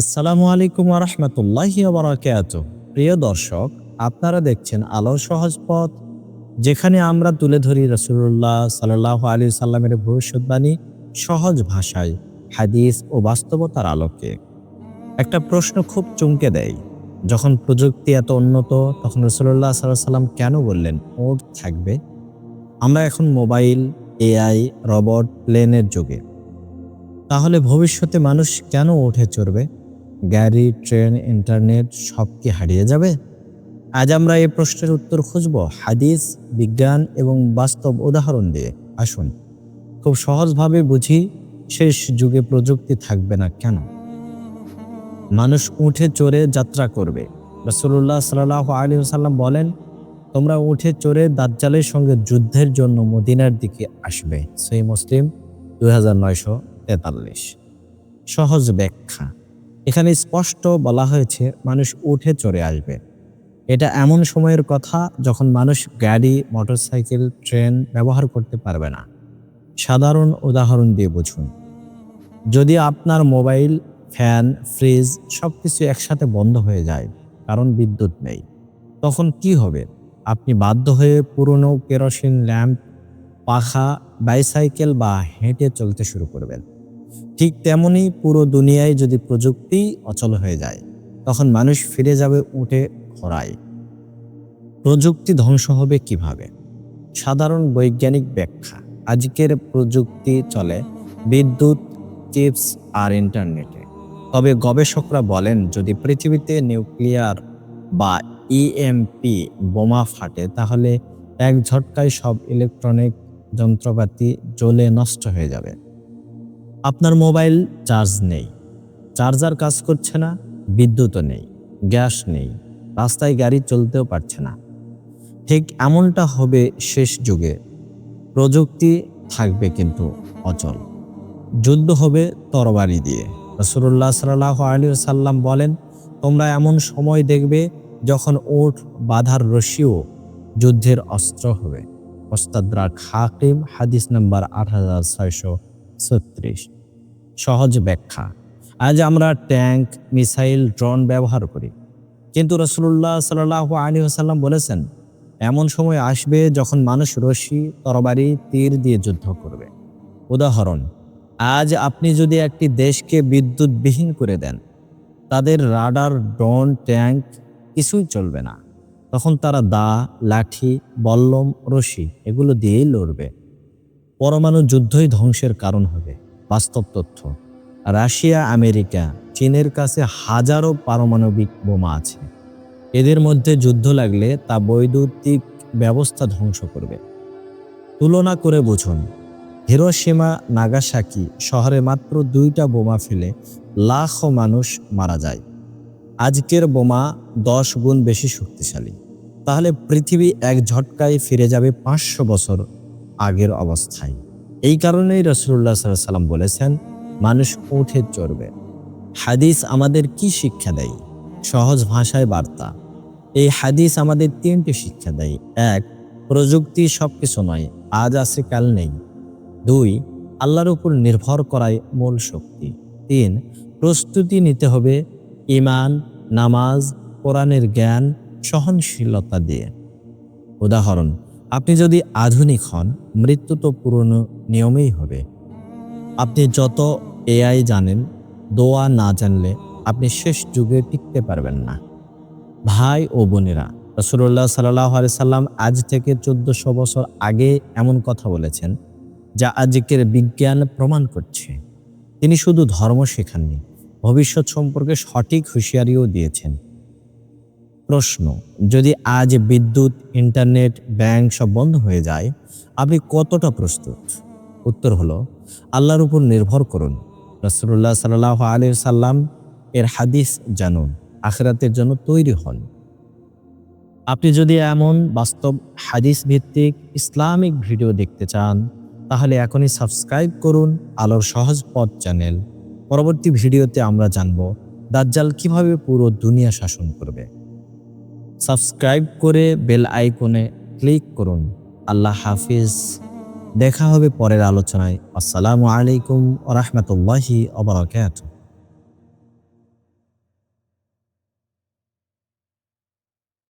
আসসালামু আলাইকুম রহমতুল্লাহি বারাকাত। প্রিয় দর্শক, আপনারা দেখছেন আলোর সহজ পথ, যেখানে আমরা তুলে ধরি রসুল্লাহ সাল্লাহ আলী সাল্লামের ভবিষ্যৎবাণী সহজ ভাষায়, হাদিস ও বাস্তবতার আলোকে। একটা প্রশ্ন খুব চমকে দেয়, যখন প্রযুক্তি এত উন্নত, তখন রসুল্লাহ সাল্লাহ সাল্লাম কেন বললেন ওট থাকবে? আমরা এখন মোবাইল, এআই, রবট, প্লেনের যুগে। তাহলে ভবিষ্যতে মানুষ কেন উঠে চড়বে? গাড়ি, ট্রেন, ইন্টারনেট সব কি হারিয়ে যাবে? আজ আমরা এই প্রশ্নের উত্তর খুঁজব হাদিস, বিজ্ঞান এবং বাস্তব উদাহরণ দিয়ে। আসুন, খুব সহজভাবে বুঝি শেষ যুগে প্রযুক্তি থাকবে না কেন? মানুষ উঠে চড়ে যাত্রা করবে। রসুল্লাহ সাল্লাহ আলী সাল্লাম বলেন, তোমরা উঠে চড়ে দাজ্জালের সঙ্গে যুদ্ধের জন্য মদিনার দিকে আসবে। সেই মুসলিম দুই হাজার নয়শো তেতাল্লিশ। সহজ ব্যাখ্যা। এখানে স্পষ্ট বলা হয়েছে, মানুষ উঠে চড়ে আসবে। এটা এমন সময়ের কথা যখন মানুষ গাড়ি, মোটরসাইকেল, ট্রেন ব্যবহার করতে পারবে না। সাধারণ উদাহরণ দিয়ে বুঝুন। যদি আপনার মোবাইল, ফ্যান, ফ্রিজ সব কিছু একসাথে বন্ধ হয়ে যায়, কারণ বিদ্যুৎ নেই, তখন কি হবে? আপনি বাধ্য হয়ে পুরনো কেরোসিন ল্যাম্প, পাখা, বাইসাইকেল বা হেঁটে চলতে শুরু করবেন। ঠিক তেমনি পুরো দুনিয়ায় যদি প্রযুক্তি অচল হয়ে যায়, তখন মানুষ ফিরে যাবে উঠে খরায়। প্রযুক্তি ধ্বংস হবে কীভাবে? সাধারণ বৈজ্ঞানিক ব্যাখ্যা। আজকের প্রযুক্তি চলে বিদ্যুৎ, চিপস আর ইন্টারনেটে। তবে গবেষকরা বলেন, যদি পৃথিবীতে নিউক্লিয়ার বা ইএমপি বোমা ফাটে, তাহলে এক ঝটকায় সব ইলেকট্রনিক যন্ত্রপাতি জ্বলে নষ্ট হয়ে যাবে। আপনার মোবাইল চার্জ নেই। চার্জার কাজ করছে না, বিদ্যুৎও নেই, গ্যাস নেই, রাস্তায় গাড়ি চলতেও পারছে না। ঠিক এমনটা হবে শেষ যুগে। প্রযুক্তি থাকবে কিন্তু অচল। যুদ্ধ হবে তরবারি দিয়ে। রসুল্লাহ সাল্লাহ আলী সাল্লাম বলেন, তোমরা এমন সময় দেখবে যখন ওঠ বাধার রশিও যুদ্ধের অস্ত্র হবে। ওস্তাদ্রাক খাকিম, হাদিস নাম্বার আট হাজার ছয়শো ছত্রিশ সহজ ব্যাখ্যা। আজ আমরা ট্যাঙ্ক, মিসাইল, ড্রোন ব্যবহার করি। কিন্তু রসুল্লাহ সাল্লাহ আলী সাল্লাম বলেছেন, এমন সময় আসবে যখন মানুষ রশি, তরবারি, তীর দিয়ে যুদ্ধ করবে। উদাহরণ, আজ আপনি যদি একটি দেশকে বিদ্যুৎবিহীন করে দেন, তাদের রাডার, ড্রোন, ট্যাঙ্ক কিছুই চলবে না। তখন তারা দা, লাঠি, বল্লম, রশি, এগুলো দিয়েই লড়বে। পরমাণু যুদ্ধই ধ্বংসের কারণ হবে। বাস্তব তথ্য। রাশিয়া, আমেরিকা, চীনের কাছে হাজারো পারমাণবিক বোমা আছে। এদের মধ্যে যুদ্ধ লাগলে তা বৈদ্যুতিক ব্যবস্থা ধ্বংস করবে। তুলনা করে বুঝুন। হিরোসীমা নাগাসাকি শহরে মাত্র দুইটা বোমা ফেলে লাখো মানুষ মারা যায়। আজকের বোমা দশ গুণ বেশি শক্তিশালী। তাহলে পৃথিবী এক ঝটকায় ফিরে যাবে পাঁচশো বছর আগের অবস্থায়। এই কারণেই রসুল্লাহ সাল্লাম বলেছেন, মানুষ উঠে চড়বে। হাদিস আমাদের কি শিক্ষা দেয়? সহজ ভাষায় বার্তা। এই হাদিস আমাদের তিনটি শিক্ষা দেয়। এক, প্রযুক্তি সব কিছু নয়, আজ আছে, কাল নেই। দুই, আল্লাহর উপর নির্ভর করাই মূল শক্তি। তিন, প্রস্তুতি নিতে হবে ইমান নামাজ, কোরআনের জ্ঞান, সহনশীলতা দিয়ে। উদাহরণ আপনি যদি আধুনিক হন, মৃত্যু তো পুরনো নিয়মেই হবে। আপনি যত এআই জানেন, দোয়া না জানলে আপনি শেষ যুগে টিকতে পারবেন না। ভাই ও বোনেরা রসুল্লাহ সাল্লাহ সাল্লাম আজ থেকে চোদ্দশো বছর আগে এমন কথা বলেছেন, যা আজকের বিজ্ঞান প্রমাণ করছে। তিনি শুধু ধর্ম শেখাননি, ভবিষ্যৎ সম্পর্কে সঠিক হুঁশিয়ারিও দিয়েছেন। প্রশ্ন, যদি আজ বিদ্যুৎ, ইন্টারনেট, ব্যাংক সব বন্ধ হয়ে যায়, আপনি কতটা প্রস্তুত? উত্তর হলো, আল্লাহর উপর নির্ভর করুন। রসুল্লাহ সাল্লাহ আলী সাল্লাম এর হাদিস জানুন, আখরাতের জন্য তৈরি হন। আপনি যদি এমন বাস্তব হাদিস ভিত্তিক ইসলামিক ভিডিও দেখতে চান, তাহলে এখনই সাবস্ক্রাইব করুন আলোর সহজ পথ চ্যানেল। পরবর্তী ভিডিওতে আমরা জানব, দাজ্জাল কীভাবে পুরো দুনিয়া শাসন করবে। সাবস্ক্রাইব করে বেল আইকনে ক্লিক করুন। আল্লাহ হাফিজ। দেখা হবে পরের আলোচনায়। আসসালামু আলাইকুম রহমতুল্লাহি অবরাকাতুহ